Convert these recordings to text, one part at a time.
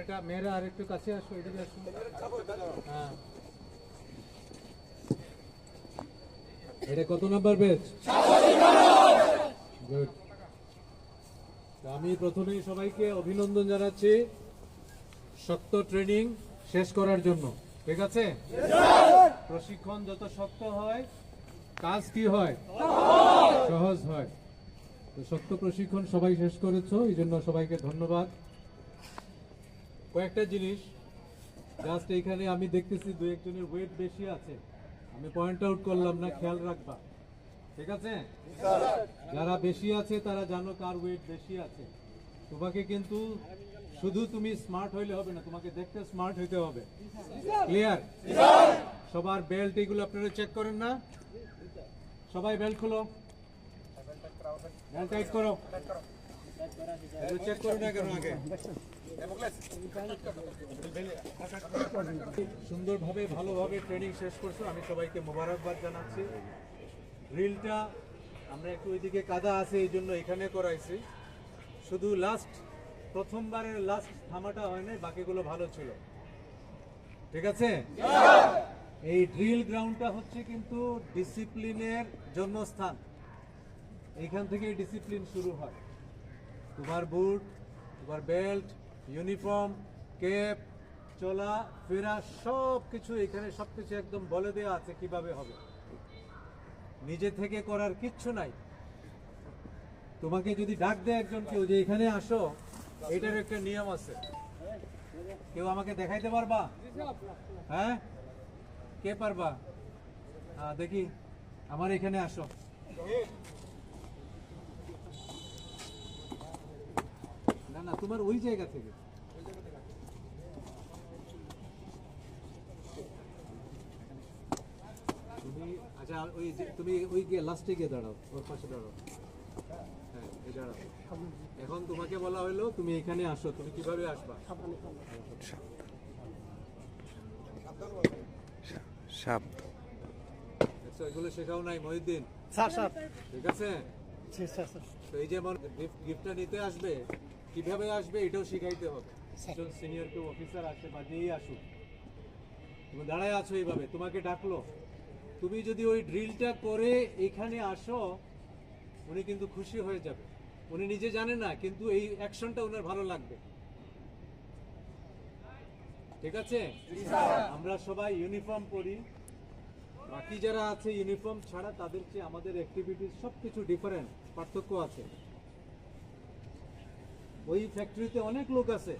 এটা মেয়েরা আর একটু কাছে আসো এদিকে আসো হ্যাঁ এটা কত নাম্বার বেচ গুড আমি প্রথমেই সবাইকে অভিনন্দন জানাচ্ছি শক্ত ট্রেনিং শেষ করার জন্য। ঠিক আছে? প্রশিক্ষণ যত শক্ত হয়, কাজ কি হয়? সহজ হয়। তো শক্ত প্রশিক্ষণ সবাই শেষ করেছ এই জন্য সবাইকে ধন্যবাদ। কয়েকটা জিনিস জাস্ট এইখানে আমি দেখতেছি দু একজনের ওয়েট বেশি আছে। আমি পয়েন্ট আউট করলাম না, খেয়াল রাখবা। ঠিক আছে? যারা বেশি আছে, তারা জানো কার ওয়েট বেশি আছে। তোমাকে কিন্তু শুধু তুমি স্মার্ট হইলে হবে না, তোমাকে দেখতে স্মার্ট হইতে হবে। ক্লিয়ার সবার বেল্ট এগুলো আপনারা চেক করেন না। সবাই বেল্ট খুলো। বেল্ট টাইট করো। চেক করো না কেন আগে? সুন্দরভাবে, ভালোভাবে ট্রেনিং শেষ করছ। আমি সবাইকে মোবারকবাদ জানাচ্ছি। ড্রিলটা আমরা একটু ওইদিকে কাদা আছে, এই জন্য এখানে করাইছি। শুধু লাস্ট প্রথমবারের লাস্ট থামাটা হয় নাই বাকিগুলো ভালো ছিল। ঠিক আছে? এই ড্রিল গ্রাউন্ডটা হচ্ছে কিন্তু ডিসিপ্লিনের জন্মস্থান। এইখান থেকে ডিসিপ্লিন শুরু হয়। তোমার বুট তোমার বেল্ট ইউনিফর্ম কেপ চলা, ফেরা সব কিছু এখানে সব কিছু একদম বলে দেওয়া আছে কীভাবে হবে। নিজে থেকে করার কিচ্ছু নাই। তোমাকে যদি ডাক দেয় একজন কেউ যে এখানে আসো, এটার একটা নিয়ম আছে। কেউ আমাকে দেখাইতে পারবা? হ্যাঁ? কে পারবা? দেখি, আমার এখানে আসো। না তোমার ওই জায়গা থেকে। তুমি আচ্ছা ওই যে তুমি ওই গিয়ে লাস্টে গিয়ে দাঁড়াও ওর পাশে দাঁড়াও। হ্যাঁ এই দাঁড়াও। এখন তোমাকে বলা হলো তুমি এখানে আসো তুমি কীভাবে আসবা? সাপ এগুলো শেখাও নাই মহিউদ্দিন। Sir sir. ঠিক আছে? Sir sir. তো এই যেমন গিফটটা নিতে আসবে কীভাবে আসবে এটাও শিখাইতে হবে। একজন সিনিয়র কেউ অফিসার আসে বা যেই আসুক তুমি দাঁড়ায় আছো এইভাবে তোমাকে ডাকলো। তুমি যদি ওই ড্রিলটা করে এখানে আসো উনি কিন্তু খুশি হয়ে যাবে। উনি নিজে জানে না কিন্তু এই অ্যাকশনটা ওনার ভালো লাগবে। ঠিক আছে? আমরা সবাই ইউনিফর্ম পরি। বাকি যারা আছে ইউনিফর্ম ছাড়া তাদের চেয়ে আমাদের অ্যাক্টিভিটিস সব কিছু ডিফারেন্ট পার্থক্য আছে। ওই ফ্যাক্টরিতে অনেক লোক আছে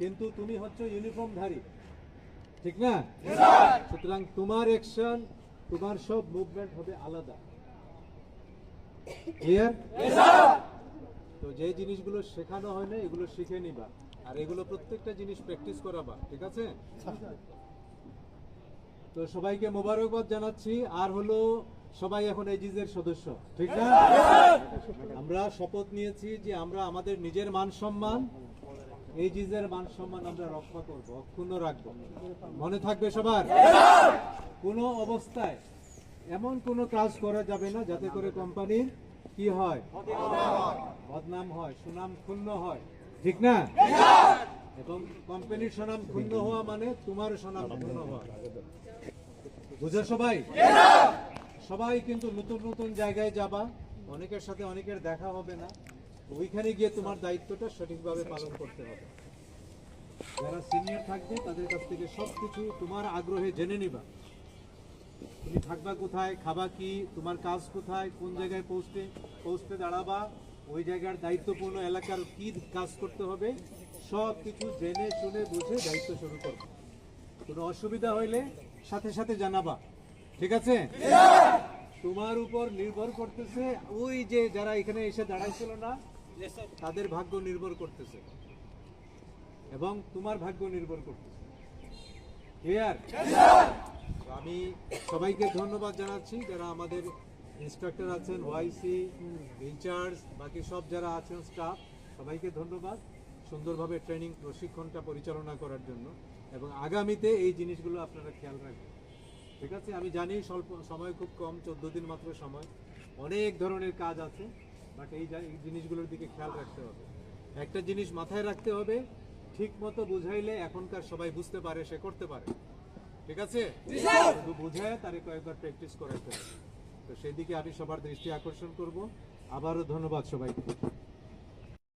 কিন্তু তুমি হচ্ছে ইউনিফর্মধারী ঠিক না? সুতরাং তোমার অ্যাকশন তোমার সব মুভমেন্ট হবে আলাদা। ক্লিয়ার তো যে জিনিসগুলো শেখানো হয় না এগুলো শিখে নিবা। আর এগুলো প্রত্যেকটা জিনিস প্র্যাকটিস করাবা ঠিক আছে? তো সবাইকে মোবারকবাদ জানাচ্ছি। আর হলো সবাই এখন এজিজের সদস্য, ঠিক না? আমরা শপথ নিয়েছি যে আমরা আমাদের নিজের মান সম্মান এজিজের মান সম্মান আমরা রক্ষা করব, অক্ষুণ্ণ রাখব। মনে থাকবে সবার? কোনো অবস্থায় এমন কোনো কাজ করা যাবে না যাতে করে কোম্পানির কি হয়? বদনাম হয়, সুনাম ক্ষুণ্ণ হয়। ঠিক না? এবং কোম্পানির সুনাম ক্ষুণ্ণ হওয়া মানে তোমার সুনাম ক্ষুণ্ণ হওয়া। বুঝে সবাই? সবাই কিন্তু নতুন নতুন জায়গায় যাবা। অনেকের সাথে অনেকের দেখা হবে না। ওইখানে গিয়ে তোমার দায়িত্বটা সঠিকভাবে পালন করতে হবে। যারা সিনিয়র থাকবে, তাদের কাছ থেকে সব কিছু তোমার আগ্রহে জেনে নিবা। তুমি থাকবা কোথায়, খাবা কি, তোমার কাজ কোথায়, কোন জায়গায় পৌঁছতে পৌঁছতে দাঁড়াবা, ওই জায়গার দায়িত্বপূর্ণ এলাকার কি কাজ করতে হবে সব কিছু জেনে শুনে বুঝে দায়িত্ব শুরু করবে। কোনো অসুবিধা হইলে সাথে সাথে জানাবা। ঠিক আছে? তোমার উপর নির্ভর করতেছে ওই যে যারা এখানে এসে দাঁড়াইছিল না, তাদের ভাগ্য নির্ভর করতেছে। এবং তোমার ভাগ্য নির্ভর করতেছে। ক্লিয়ার আমি সবাইকে ধন্যবাদ জানাচ্ছি, যারা আমাদের ইন্সট্রাক্টর আছেন ওয়াইসি ইনচার্জ বাকি সব যারা আছেন স্টাফ সবাইকে ধন্যবাদ সুন্দরভাবে ট্রেনিং প্রশিক্ষণটা পরিচালনা করার জন্য। এবং আগামীতে এই জিনিসগুলো আপনারা খেয়াল রাখবেন। ঠিক আছে? আমি জানি স্বল্প সময় খুব কম চোদ্দ দিন মাত্র সময়। অনেক ধরনের কাজ আছে বাট এই জিনিসগুলোর দিকে খেয়াল রাখতে হবে। একটা জিনিস মাথায় রাখতে হবে ঠিক মতো বুঝাইলে এখনকার সবাই বুঝতে পারে সে করতে পারে। ঠিক আছে? শুধু বুঝায় তারে কয়েকবার প্র্যাকটিস করাইতে হবে। তো সেই দিকে আমি সবার দৃষ্টি আকর্ষণ করব। আবারও ধন্যবাদ সবাইকে।